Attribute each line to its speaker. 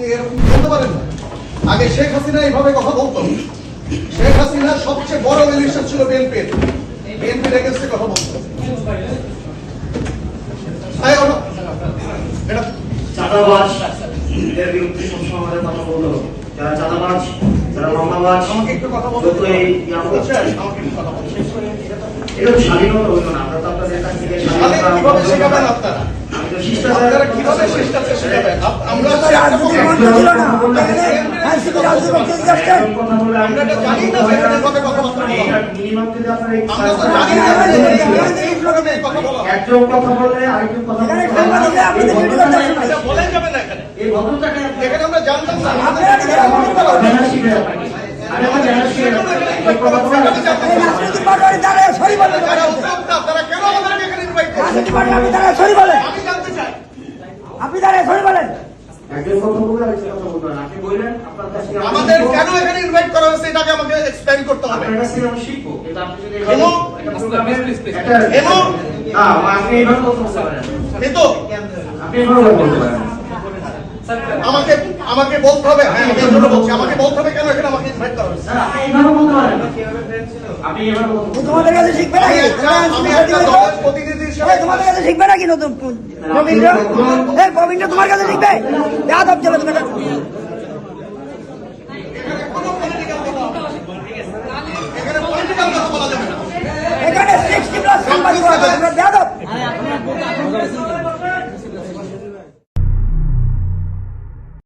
Speaker 1: আপনি এরকম বলতে পারেন না। আগে শেখ হাসিনা এইভাবে কথা বলতো। শেখ হাসিনা সবচেয়ে বড় ইলেকশন ছিল বিএনপির বিএনপির এগেন্সে কথা বলতো।
Speaker 2: চাঁদাবাজ। এদের বিরুদ্ধে সবসময় আমাদের কথা বলতে যারা চাঁদাবাজ যারা মামলাবাজ
Speaker 1: আমাকে একটু কথা বলতে
Speaker 2: করছে,
Speaker 1: আমাকে একটু কথা বলতে
Speaker 2: এটা স্বাধীনতা হইল না আমরা তো আপনাদের কাছ থেকে
Speaker 1: তাহলে
Speaker 2: আমি একজন কথা আমি
Speaker 1: বলা হয়।
Speaker 2: মিনিমাম যদি আপনার এই
Speaker 1: আমরা তো জানি না যে এখানে এইভাবে কথা বলা হয়।
Speaker 2: একজন কথা বললে আরেকজন কথা
Speaker 1: বলাই যাবে না
Speaker 2: এই ভদ্রতাকে
Speaker 1: এখানে আমরা জানতাম না।
Speaker 3: আপনারা
Speaker 2: বলে।
Speaker 3: বলে
Speaker 1: কেন আমাদেরকে এখানে ইনভাইট করেছে
Speaker 3: রাজনীতি দাঁড়ায় সরি
Speaker 1: আমি চাই
Speaker 3: আপনি দাঁড়ায় সরি বলেন।
Speaker 2: একজন কথা বললে আরেকজন কথা বলবেন আপনি বললেন আপনার কাছ থেকে আমি
Speaker 1: আমাদের কেন এখানে ইনভাইট করা হয়েছে এটাকে আমাকে এক্সপ্লেইন করতে হবে।
Speaker 2: কিন্তু? না
Speaker 1: আমাকে আমাকে বলতে হবে। হ্যাঁ আমাকে বলতে হবে কেন এখানে আমাকে ইনভাইট করা হয়েছে?
Speaker 2: না,
Speaker 3: তোমাদের কাছে শিখবে
Speaker 1: আমি একটা প্রতিনিধি
Speaker 3: তোমার কাছে শিখবে নাকি নতুন রবীন্দ্র? এই রবীন্দ্র তোমার কাছে শিখবে আদব চলে তোমার এখানে সিক্সটি প্লাস কোম্পানি